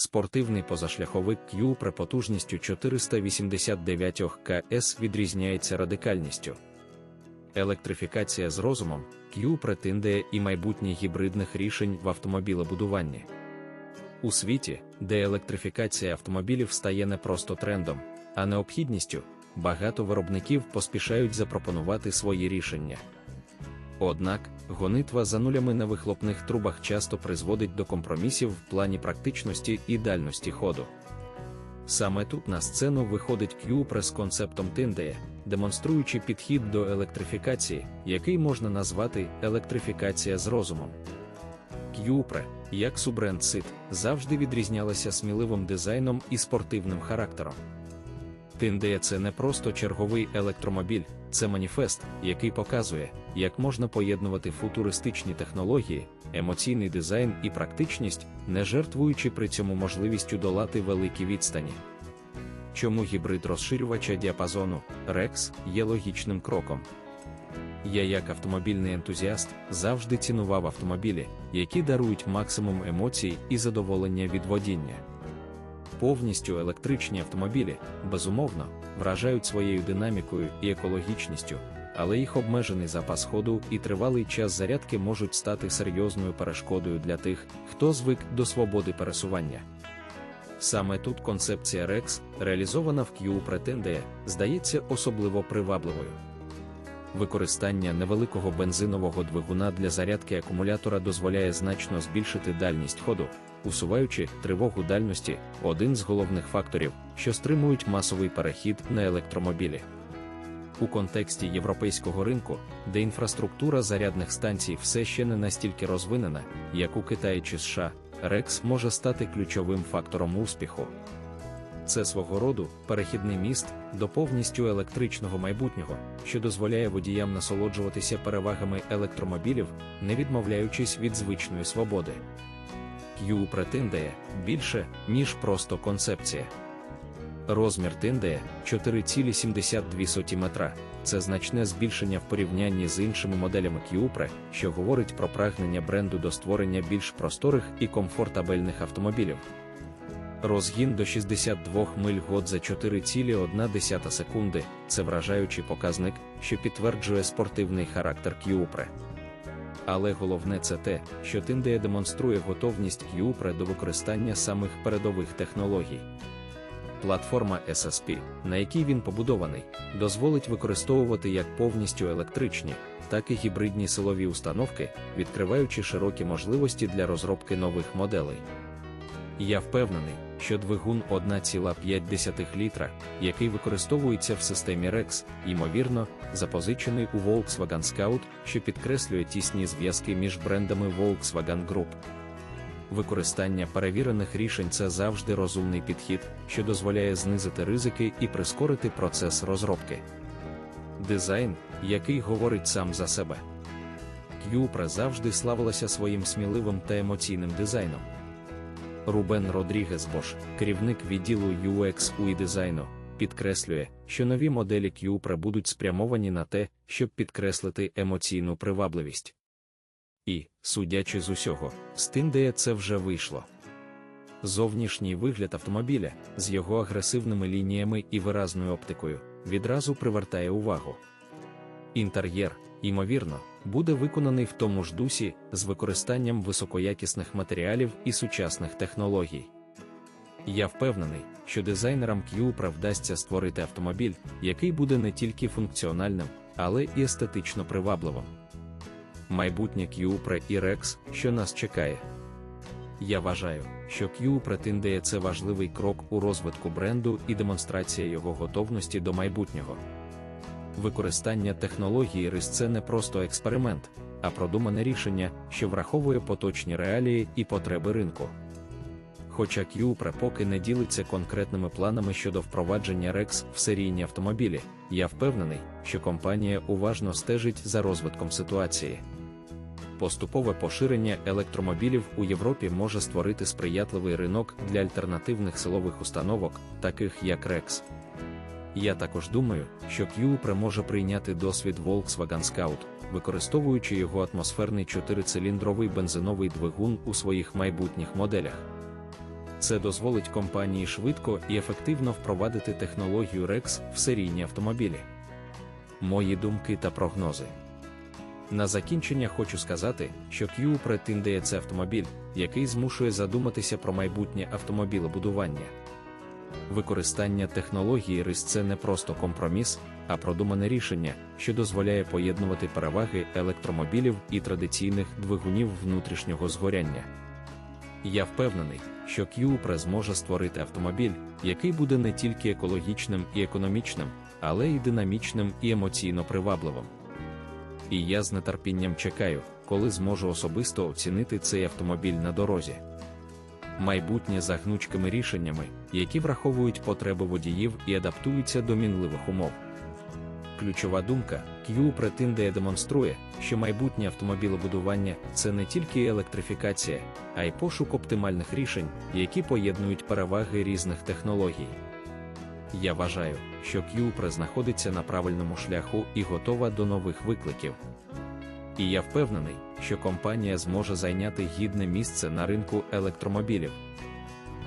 Спортивний позашляховик Cupra потужністю 489 КС відрізняється радикальністю. Електрифікація з розумом Cupra тиндає і майбутнє гібридних рішень в автомобілебудуванні. У світі, де електрифікація автомобілів стає не просто трендом, а необхідністю, багато виробників поспішають запропонувати свої рішення. Однак, гонитва за нулями на вихлопних трубах часто призводить до компромісів в плані практичності і дальності ходу. Саме тут на сцену виходить Cupra з концептом Тиндея, демонструючи підхід до електрифікації, який можна назвати електрифікація з розумом. Cupra, як суббренд SIT, завжди відрізнялася сміливим дизайном і спортивним характером. Тиндея це не просто черговий електромобіль, це маніфест, який показує, як можна поєднувати футуристичні технології, емоційний дизайн і практичність, не жертвуючи при цьому можливістю долати великі відстані. Чому гібрид розширювача діапазону REX є логічним кроком? Я, як автомобільний ентузіаст, завжди цінував автомобілі, які дарують максимум емоцій і задоволення від водіння. Повністю електричні автомобілі, безумовно, вражають своєю динамікою і екологічністю, але їх обмежений запас ходу і тривалий час зарядки можуть стати серйозною перешкодою для тих, хто звик до свободи пересування. Саме тут концепція REX, реалізована в Q Pretendea, здається особливо привабливою. Використання невеликого бензинового двигуна для зарядки акумулятора дозволяє значно збільшити дальність ходу, усуваючи тривогу дальності один з головних факторів, що стримують масовий перехід на електромобілі. У контексті європейського ринку, де інфраструктура зарядних станцій все ще не настільки розвинена, як у Китаї чи США, REX може стати ключовим фактором успіху. Це свого роду перехідний міст до повністю електричного майбутнього, що дозволяє водіям насолоджуватися перевагами електромобілів, не відмовляючись від звичної свободи. Q претендує більше, ніж просто концепція. Розмір Тиндея 4,72 метра. Це значне збільшення в порівнянні з іншими моделями Cupra, що говорить про прагнення бренду до створення більш просторих і комфортабельних автомобілів. Розгін до 62 миль год за 4,1 секунди це вражаючий показник, що підтверджує спортивний характер Cupra. Але головне це те, що Тиндея демонструє готовність Cupra до використання самих передових технологій. Платформа SSP, на якій він побудований, дозволить використовувати як повністю електричні, так і гібридні силові установки, відкриваючи широкі можливості для розробки нових моделей. Я впевнений, що двигун 1,5 літра, який використовується в системі REX, ймовірно, запозичений у Volkswagen Scout, що підкреслює тісні зв'язки між брендами Volkswagen Group. Використання перевірених рішень це завжди розумний підхід, що дозволяє знизити ризики і прискорити процес розробки. Дизайн, який говорить сам за себе. Cupra завжди славилася своїм сміливим та емоційним дизайном. Рубен Родрігес Бош, керівник відділу UX UI дизайну, підкреслює, що нові моделі Cupra будуть спрямовані на те, щоб підкреслити емоційну привабливість. І, судячи з усього, з Тиндея це вже вийшло. Зовнішній вигляд автомобіля з його агресивними лініями і виразною оптикою відразу привертає увагу. Інтер'єр, ймовірно, буде виконаний в тому ж дусі з використанням високоякісних матеріалів і сучасних технологій. Я впевнений, що дизайнерам Cupra вдасться створити автомобіль, який буде не тільки функціональним, але і естетично привабливим. Майбутнє Cupra і Rex, що нас чекає. Я вважаю, що Tindea – це важливий крок у розвитку бренду і демонстрація його готовності до майбутнього. Використання технології RIS – це не просто експеримент, а продумане рішення, що враховує поточні реалії і потреби ринку. Хоча Cupra поки не ділиться конкретними планами щодо впровадження REX в серійні автомобілі, я впевнений, що компанія уважно стежить за розвитком ситуації. Поступове поширення електромобілів у Європі може створити сприятливий ринок для альтернативних силових установок, таких як REX. Я також думаю, що Cupra може прийняти досвід Volkswagen Scout, використовуючи його атмосферний чотирициліндровий бензиновий двигун у своїх майбутніх моделях. Це дозволить компанії швидко і ефективно впровадити технологію REX в серійні автомобілі. Мої думки та прогнози. На закінчення хочу сказати, що претендує це автомобіль, який змушує задуматися про майбутнє автомобілебудування. Використання технології RIS – це не просто компроміс, а продумане рішення, що дозволяє поєднувати переваги електромобілів і традиційних двигунів внутрішнього згоряння. Я впевнений, що Cupra зможе створити автомобіль, який буде не тільки екологічним і економічним, але й динамічним і емоційно привабливим. І я з нетерпінням чекаю, коли зможу особисто оцінити цей автомобіль на дорозі. Майбутнє за гнучкими рішеннями, які враховують потреби водіїв і адаптуються до мінливих умов. Ключова думка Q претендує демонструє, що майбутнє автомобілебудування це не тільки електрифікація, а й пошук оптимальних рішень, які поєднують переваги різних технологій. Я вважаю, що Cupra знаходиться на правильному шляху і готова до нових викликів. І я впевнений, що компанія зможе зайняти гідне місце на ринку електромобілів.